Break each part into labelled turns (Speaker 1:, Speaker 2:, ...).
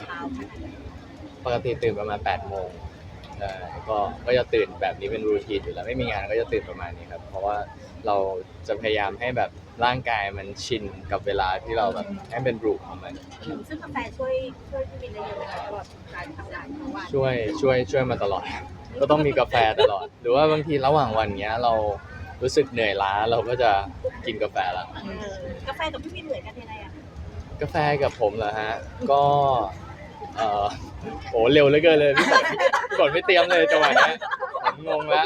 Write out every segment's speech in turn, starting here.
Speaker 1: เช้าขนาดไหน
Speaker 2: ปกติตื่นประมาณ8ปดโมงใช่ก็ก็จะตื่นแบบนี้เป็นรูทีนอยู่แล้วไม่มีงานก็จะตื่นประมาณนี้ครับ เพราะว่าเราจะพยายามให้แบบร่างกายมันชินกับเวลาที่เราแบบให้เป็นรูปของมัน
Speaker 1: ซึ่งกาแฟช่วยช่วยพี่บินได้เยอะไหมคะตลอดการทำงานทั้งวัน
Speaker 2: ช่วยช่วยช่วยมาตลอด ก็ต้องมีกาแฟตลอด หรือว่าบางทีระหว่างวันเนี้ยเรารู้สึกเหนื่อยล้าเราก็จะกินกาแฟละ
Speaker 1: เออกาแฟกับพี่บินเหมือนกันยังไงอะ
Speaker 2: กาแฟกับผมเหรอฮะ ก็เออโหเร็วเหลือเกินเลยพี่ฝนพี่ฝนไม่เตรียมเลยจังหวะเนี้ยผมงงละ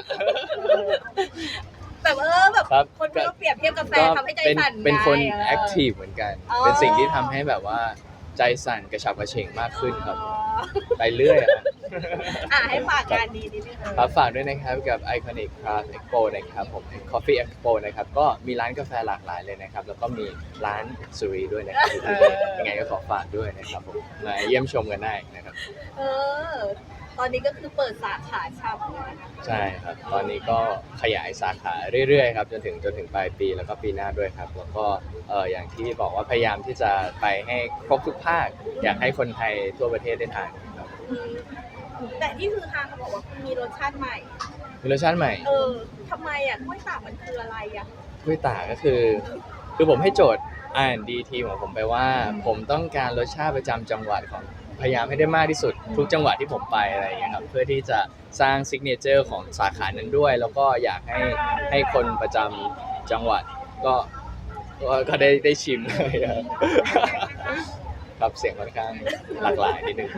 Speaker 1: แบบเออแบบ
Speaker 2: ครับ
Speaker 1: คนก็เปรียบเทียบกาแฟ
Speaker 2: ก็
Speaker 1: ทำให้ใจ
Speaker 2: เป็น
Speaker 1: สั่น
Speaker 2: เป็นคน
Speaker 1: ไง
Speaker 2: แอคทีฟเหมือนกัน
Speaker 1: อ๋อ
Speaker 2: เป็นสิ่งที่ทำให้แบบว่าใจสั่นกระฉับกระเฉงมากขึ้นครับ
Speaker 1: อ๋อ
Speaker 2: ไปเรื่อยอะฮะ
Speaker 1: อะให้ฝากงานนี้นิดนึงค่ะ
Speaker 2: ครับฝากด้วยนะครับกับ Iconic Craft Expo นะครับผม Coffee Expo นะครับก็มีร้านกาแฟหลากหลายเลยนะครับแล้วก็มีร้านสุรีด้วยนะครับอยู่ที่นี่ยังไงก็ขอฝากด้วยนะครับผมมาเยี่ยมชมกันได้นะครับ
Speaker 1: เออ ตอนนี้ก็คือเปิดสาขาชำแล้วนะคะ
Speaker 2: ใช่ครับ ตอนนี้ก็ขยายสาขาเรื่อยๆครับจนถึงจนถึงปลายปีแล้วก็ปีหน้าด้วยครับ แล้วก็เอออย่างที่บอกว่าพยายามที่จะไปให้ครบทุกภาค อยากให้คนไทยทั่วประเทศได้ทานครับ
Speaker 1: อืม แต่ที่คือฮาเขาบอกว่ามีรสชาติใหม่
Speaker 2: มีรสชาติใหม่
Speaker 1: เออทำไมอะกล้วยตากมันคืออะไรอะ
Speaker 2: กล้วยตากก็คือ คือผมให้โจทย์อ่านดีทีของผมไปว่า ผมต้องการรสชาติประจำจังหวัดของพยายามให้ได้มากที่สุด ทุกจังหวัดที่ผมไปอะไรอย่างเงี้ยครับเพื่อที่จะสร้างซิกเนเจอร์ของสาขานั้นด้วย แล้วก็อยากให้ให้คนประจำจังหวัดก็ก็ก็ได้ได้ชิมเลยครับ ครับเสียงค่อนข้างหลากหลายนิดนึง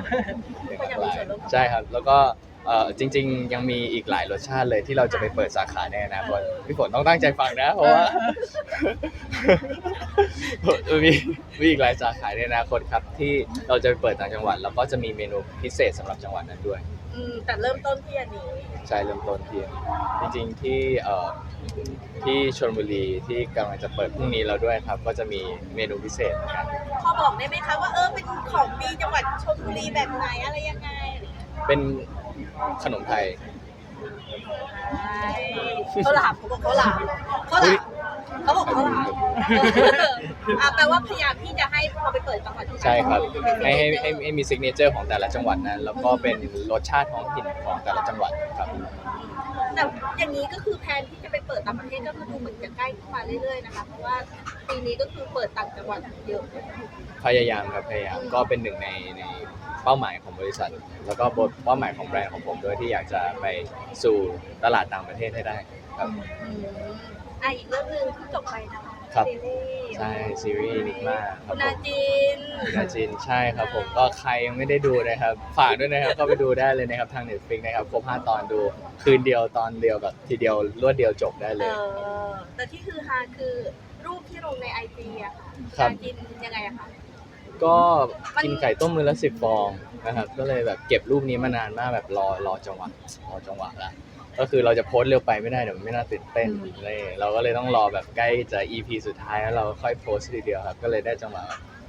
Speaker 2: เสียงหลากหลายใช่ครับ แล้วก็เอ่อจริง ๆ ยังมีอีกหลายรสชาติเลยที่เราจะไปเปิดสาขาในอนาคตพี่ฝนต้องตั้งใจฟังนะเพราะว่ามีมีอีกหลายสาขาในอนาคตครับที่เราจะไปเปิดต่างจังหวัด แล้วก็จะมีเมนูพิเศษสำหรับจังหวัดนั้นด้วย
Speaker 1: อืมแต่เริ่มต้นที่อันนี้
Speaker 2: ใช่เริ่มต้นที่จริงๆที่เอ่อที่ชลบุรีที่กำลังจะเปิดพรุ่งนี้เราด้วยครับ ก็จะมีเมนูพิเศษเหมือนกัน
Speaker 1: พอบอกได้ไหมคะว่าเออเป็นของดีจังหวัดชลบุรีแบบไหนอะไรยังไงอะไรอย่างเงี้ย
Speaker 2: เป็นขนมไทย
Speaker 1: ใช่เขาหลามเขาบอกเขาหลามเขาหลามเขาบอกเขาหลาม อะแปลว่าพยายามที่จะให้พอไปเปิดจังหวัดที่ไหน
Speaker 2: ใช่ครับ
Speaker 1: มี
Speaker 2: ให้ให้
Speaker 1: signature
Speaker 2: ให้ให้มีซิกเนเจอร์ของแต่ละจังหวัดนั้น แล้วก็เป็นรสชาติท้องถิ่นของแต่ละจังหวัดครับ
Speaker 1: แต่อย่างนี้ก็คือแผนที่จะไปเปิดต่างประเทศก็คือดูเหมือนจะใกล้เข้ามาเรื่อยๆนะคะ เพราะว่าปีนี้ก็คือเปิดต่างจังหวัดเยอะ
Speaker 2: พยายามครับพยายามก็เป็นหนึ่งในในเป้าหมายของบริษัท แล้วก็เป้าหมายของแบรนด์ของผมด้วยที่อยากจะไปสู่ตลาดต่างประเทศให้ได้ครับ
Speaker 1: อืมอะอีกเรื่องหนึ่งที่จบไปนะคะ
Speaker 2: ครับ
Speaker 1: ซีรีส์
Speaker 2: ใช่ซีรีส์นิกมาครั
Speaker 1: คุ
Speaker 2: บ
Speaker 1: ณ
Speaker 2: ผ
Speaker 1: นามจิน
Speaker 2: นาจินใช่ครับผมก็ใครยังไม่ได้ดูนะครับ ฝากด้วยนะครับก็ไปดูได้เลยนะครับทาง Netflix นะครับครบ5ตอนดู คืนเดียวตอนเดียวแบบทีเดียวรวดเดียวจบได้เล
Speaker 1: เอย อ แต่ที่คือฮาคือรูปที่ลงในไอจีอะค่ะ
Speaker 2: ครับ
Speaker 1: นาจินยังไงอะคะ
Speaker 2: ก็กินไก่ต้มมือละสิบฟองนะครับก็เลยแบบเก็บรูปนี้มานานมากแบบรอรอจังหวะรอจังหวะละ ก็คือเราจะโพสต์เร็วไปไม่ได้เดี๋ยวมันไม่น่าตื่นเต้นเลยเราก็เลยต้องรอแบบใกล้จะ EP สุดท้ายแล้วเราค่อยโพสต์ทีเดียวครับ ก็เลยได้จังหวะ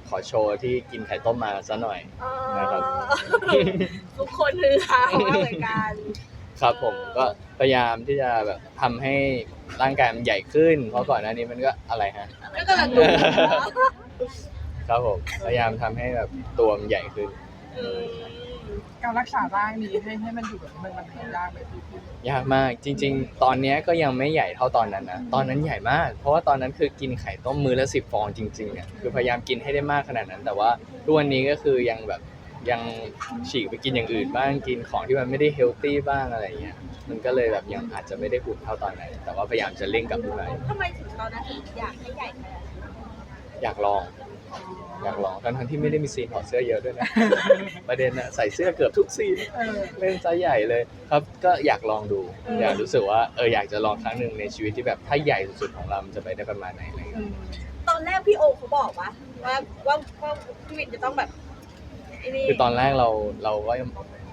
Speaker 2: ขอโชว์ที่กินไข่ต้มมาซะหน่อย
Speaker 1: เออ
Speaker 2: นะครับ
Speaker 1: ทุกคนคือฮามากเหมือนกัน
Speaker 2: ครับผมก็พยายามที่จะแบบทำให้ร่างกายมันใหญ่ขึ้น เพราะก่อนหน้านี้มันก็อะไรฮะ
Speaker 1: ก็กำลังดู
Speaker 2: ครับผมพยายามทำให้แบบตัวมันใหญ่ขึ้น
Speaker 1: อืม
Speaker 3: การรักษาร่างนี้ให้ให้มันอยู่แบบมันมันทำยากเลยพี่พี่
Speaker 2: ยากมากจริง ๆ ตอนเนี้ยก็ยังไม่ใหญ่เท่าตอนนั้นนะตอนนั้นใหญ่มาก เพราะว่าตอนนั้นคือกินไข่ต้มมือละสิบฟองจริงๆเนี่ยคือพยายามกินให้ได้มากขนาดนั้น แต่ว่าทุกวันนี้ก็คือยังแบบยังฉีกไปกินอย่างอื่นบ้างกินของที่มันไม่ได้เฮลตี้บ้างอะไรอย่างเงี้ยมันก็เลยแบบยังอาจจะไม่ได้หุ่นเท่าตอนนั้นแต่ว่าพยายามจะเร่งกลับขึ้นมา
Speaker 1: ทำไมถึงตอนนั้นถึงอยากให้ใหญ่ขนาดนั้น
Speaker 2: อยากลอง อยากลองทั้งๆที่ไม่ได้มีซีนถอดเสื้อเยอะด้วยนะ ประเด็นนะใส่เสื้อเกือบทุกซีน
Speaker 3: เออ
Speaker 2: เล่นไซส์ใหญ่เลยครับก็อยากลองดูอยากรู้สึกว่าเอออยากจะลองครั้งหนึ่งในชีวิตที่แบบถ้าใหญ่สุดๆของเรามันจะไปได้ประมาณไหนอะไรเงี้ย
Speaker 3: อืม
Speaker 1: ตอนแรกพี่โอเขาบอกว่าว่าว่าว่าพี่วินจะต้องแบบไอ้ นี่
Speaker 2: คือตอนแรกเราเราก็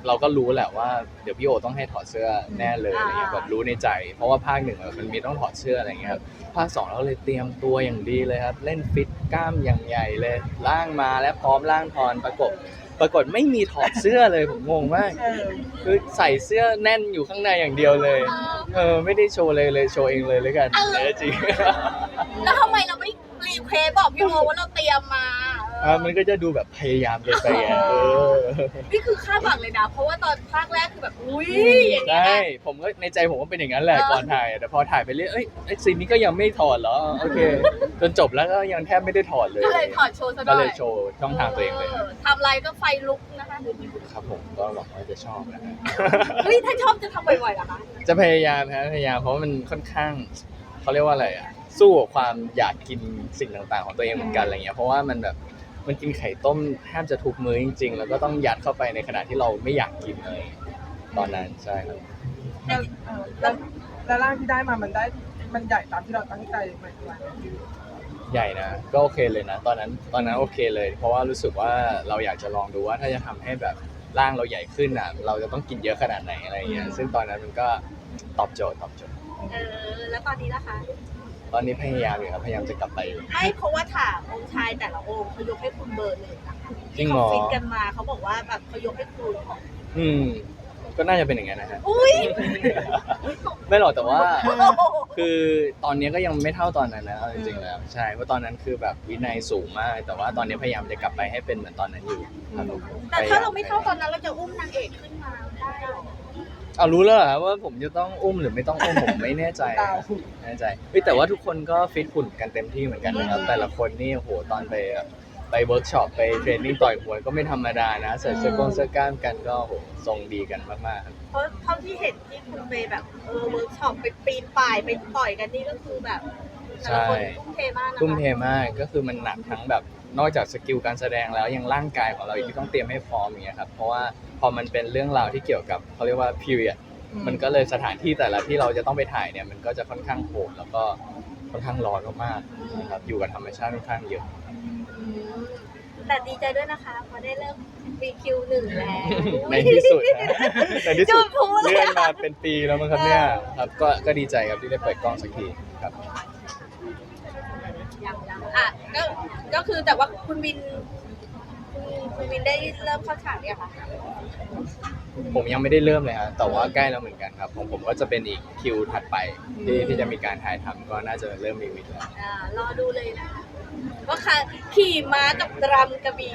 Speaker 2: เราก็รู้แหละว่าเดี๋ยวพี่โอต้องให้ถอดเสื้อแน่เลยอะไรเงี้ยแบบรู้ในใจ เพราะว่าภาคหนึ่งอะมันมีต้องถอดเสื้ออะไรเงี้ยครับภาคสองเราก็เลยเตรียมตัวอย่างดีเลยครับ เล่นฟิตกล้ามอย่างใหญ่เลยล่างมาและพร้อมล่างทอนประกบปรากฏไม่มีถอดเสื้อเลยผมงงมาก
Speaker 3: เออ
Speaker 2: คือใส่เสื้อแน่นอยู่ข้างในอย่างเดียวเลย เออไม่ได้โชว์เลยเลยโชว์เองเลยแล้วกันเออจริง
Speaker 1: แล้วทำไมเราไม่รีเควสบอกพี่โอว่าเราเตรียมมาเออ
Speaker 2: อะมันก็จะดูแบบพยายามเกินไปไงเออ
Speaker 1: นี่คือคาดหวังเลยนะ เพราะว่าตอนภาคแรกคือแบบ อุ้ยอย่างเงี้
Speaker 2: ใช่
Speaker 1: ย
Speaker 2: ผมก็ในใจผมก็เป็นอย่างนั้นแหละ
Speaker 1: เออ
Speaker 2: ก่อนถ่าย แต่พอถ่ายไปเรื่อยเอ้ยไอ้ซีนนี้ก็ยังไม่ถอดเหรอโอเค จนจบแล้วก็ยังแทบไม่ได้ถอดเลย
Speaker 1: ก็เลยถอดโชว์ซะห
Speaker 2: ก็
Speaker 1: น่อย
Speaker 2: เลยโชว์ช่องทางตัวเองเลย
Speaker 1: ทำอะไรก็ไฟลุกนะคะ
Speaker 2: ครับผมก็หวังว่าจะชอบนะฮะ
Speaker 1: เฮ้ยถ้าชอบจะทำบ่อยๆเหรอคะ
Speaker 2: จะพยายามฮะพยายามเพราะว่ามันค่อนข้างเขาเรียกว่าอะไรอะสู้กับความอยากกินสิ่งต่างๆ ของตัวเองเหมือนกันอะไรเงี้ยเพราะว่ามันแบบ มันกินไข่ต้มแทบจะทุกมื้อจริง ๆ แล้วก็ต้องยัดเข้าไปในขณะที่เราไม่อยากกินเลย ตอนนั้นใช่ครับ
Speaker 3: แล้วเออแล้วแล้วร่างที่ได้มามันได้มันใหญ่ตามที่เราตั้งใจไหมครับ
Speaker 2: ใหญ่นะก็โอเคเลยนะ ตอนนั้นตอนนั้นโอเคเลย เพราะว่ารู้สึกว่าเราอยากจะลองดูว่าถ้าจะทำให้แบบร่างเราใหญ่ขึ้นอะ เราจะต้องกินเยอะขนาดไหนอะไรเงี้ยซึ่งตอนนั้นมันก็ตอบโจทย์ตอบโจทย์
Speaker 1: เออ แล้วตอนนี้ล่ะคะ
Speaker 2: ตอนนี้พยายามอยู่ครับพยายามจะกลับไปอยู่
Speaker 1: ไม่เพราะว่าถามองค์ชายแต่ละองค์เขายกให้คุณเบอร์หนึ่งนะคะ
Speaker 2: จริ
Speaker 1: ที่
Speaker 2: งเหร
Speaker 1: เขา
Speaker 2: อ
Speaker 1: ฟิตกันมาเขาบอกว่าแบบเขายกให้คุณ
Speaker 2: อืม ก็น่าจะเป็นอย่างนั้นนะฮะ
Speaker 1: อุ้ย
Speaker 2: ไม่หรอกแต่ว่า คือตอนนี้ก็ยังไม่เท่าตอนนั้นนะเอาจริงๆแล้วใช่เพราะตอนนั้นคือแบบวินัยสูงมาก แต่ว่าตอนนี้พยายามจะกลับไปให้เป็นเหมือนตอนนั้นอยู่ครับผม
Speaker 1: แต่ถ้าเราไม่เข้าตอนนั้นเราจะอุ้มนางเอกขึ้นมาได้เหรอ
Speaker 2: เอารู้แล้วเหรอครับว่าผมจะต้องอุ้มหรือไม่ต้องอุ้มผมไม่แน่ใจ
Speaker 3: ดาว
Speaker 2: แน่ใจเฮ้ยแต่ว่าทุกคนก็ฟิตหุ่นกันเต็มที่เหมือนกันนะครับ แต่ละคนนี่โอ้โหตอนไปไปเวิร์กช็อปไปเทรนนิ่งต่อยมวยก็ไม่ธรรมดานะใส่เสื้อกล้องเสื้อกล้ามกันก็โอ้โหทรงดีกันมากๆครับ
Speaker 1: เพราะเท่าที่เห็นที่คุณไปแบบเออเวิร์กช็อปไปปีนป่ายไปต่อยกันนี่ก็คือแบบแต่ละคนทุ่มเทมากนะคะ
Speaker 2: ทุ่มเทมากก็คือมันหนักทั้งแบบ นอกจากสกิลการแสดงแล้วยังร่างกายของเราอีกที่ต้องเตรียมให้พร้อมอย่างเงี้ยครับเพราะว่าพอมันเป็นเรื่องราวที่เกี่ยวกับเขาเรียกว่า period มันก็เลยสถานที่แต่ละที่เราจะต้องไปถ่ายเนี่ยมันก็จะค่อนข้างโหดแล้วก็ค่อนข้างร้อนมากๆนะครับอยู่กับธรรมชาติค่อนข้างเยอะ
Speaker 1: อืมแต่ดีใจด้วยนะคะเพราะได้เริ่มปีคิวหนึ่งแล้ว
Speaker 2: ในที่สุดนะในที่
Speaker 1: จุ
Speaker 2: สุ
Speaker 1: ด
Speaker 2: ด
Speaker 1: พลุเลย
Speaker 2: เลื่อนมาเป็นปีแล้วมั้งครับเนี่ยครับก็ก็ดีใจครับที่ได้เปิดกล้องสักทีครับ
Speaker 1: ยังยัง อะก็ก็คือแต่ว่าคุณวินคุณคุณวินได้เริ่มเข้าฉากเนี่ยงคะ
Speaker 2: ผมยังไม่ได้เริ่มเลยครับแต่ว่าใกล้แล้วเหมือนกันครับของผมก็จะเป็นอีกคิวถัดไปที่ที่จะมีการถ่ายทำก็น่าจะเริ่มมีวิดแล้ว
Speaker 1: อ่ารอดูเลยนะคะว่าค่ะขี่ม้ากับรำกระบี่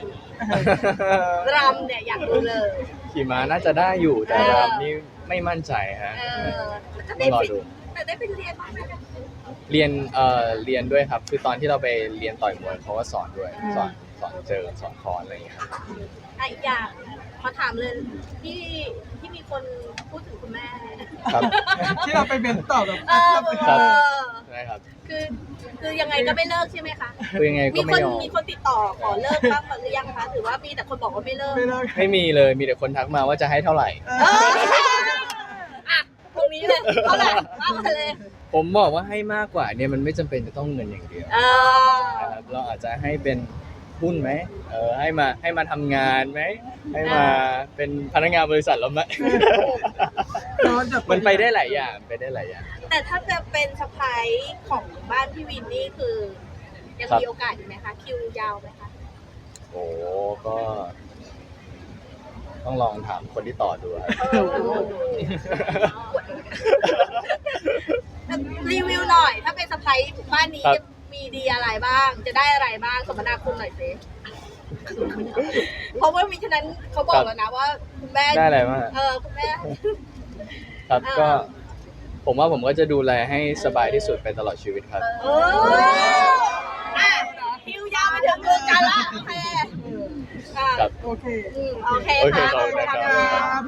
Speaker 1: รำเนี่ยอยากดูเลย
Speaker 2: ขี่ม้าน่าจะได้อยู่แต่
Speaker 1: เออ
Speaker 2: รำนี่ไม่มั่นใจฮะ
Speaker 1: เออแต่
Speaker 2: ต้
Speaker 1: ได้
Speaker 2: องรอ
Speaker 1: ไป
Speaker 2: ดู
Speaker 1: แต่ได้ไปเรียนมาไหมคะ
Speaker 2: เรียนเอ่อเรียนด้วยครับ คือตอนที่เราไปเรียนต่อยมวยเขาก็สอนด้วย
Speaker 1: อืม
Speaker 2: สอนสอนเจอสอนคอนอะไรอย่างเงี้ยครับ
Speaker 1: อะอีกอย่างขอถามเลยที่ที่มีคนพูดถึงคุณแม่
Speaker 2: ครับ
Speaker 3: ที่เราไปเบนต่อแบบ
Speaker 1: เออ
Speaker 2: ครับ
Speaker 1: เออ
Speaker 2: ใช่ครับ
Speaker 1: คือคือยังไงก็ไม่เลิกใช่ไหมคะ
Speaker 2: คือยังไงก็
Speaker 1: มีค
Speaker 2: ไม่
Speaker 1: น
Speaker 2: ยอม
Speaker 1: มีคนติดต่อขอเลิกบ้างหรือยังคะหรือว่ามีแต่คนบอกว่าไม่เลิก
Speaker 3: ไม่เลิก
Speaker 2: ไม่มีเลยมีแต่คนทักมาว่าจะให้เท่าไหร่
Speaker 3: เอ
Speaker 1: เอ
Speaker 3: อ
Speaker 1: ออะตรงนี้เลยเท่าไหร่ว่ามาเลย
Speaker 2: ผมบอกว่าให้มากกว่าเนี่ยมันไม่จำเป็นจะต้องเงินอย่างเดียว
Speaker 1: เออ
Speaker 2: นะครับเราอาจจะให้เป็นหุ้นไหมเออให้มาให้มาทำงานไหมให้มาเป็นพนักงานบริษัทเราไหม
Speaker 3: ย้อนจะ
Speaker 2: มันไปได้หลายอย่างไปได้หลายอย่าง
Speaker 1: แต่ถ้าจะเป็นสะพายของบ้านพี่วินนี่คือ ยัง
Speaker 2: ครับ
Speaker 1: มีโอกาสอยู่ไหมคะ คิวยาวไหมคะ
Speaker 2: โอ้ก็ ต้องลองถามคนที่ต่อดูครับ
Speaker 1: รีวิวหน่อย ถ้าเป็นสะพายบ้านนี้
Speaker 2: ครับ
Speaker 1: จะมีดีอะไรบ้าง จะได้อะไรบ้างสมนาคุณหน่อยสิเพราะว่ามิฉะนั้นเขาบอกแล้วนะว่าคุณแม่
Speaker 2: ได้อะไรมาง
Speaker 1: เออคุณแม่
Speaker 2: ครับ
Speaker 1: อ่า
Speaker 2: ก็ผมว่าผมก็จะดูแลให้สบายที่สุดไปตลอดชีวิตครับ
Speaker 1: เอออะคิวยาวไปถึงเดือนกันละโอเคอะ
Speaker 2: ครับ
Speaker 3: โอเค
Speaker 1: อืมโอเค
Speaker 2: โอเค
Speaker 1: ค่ะ
Speaker 2: ขอบคุณนะครับ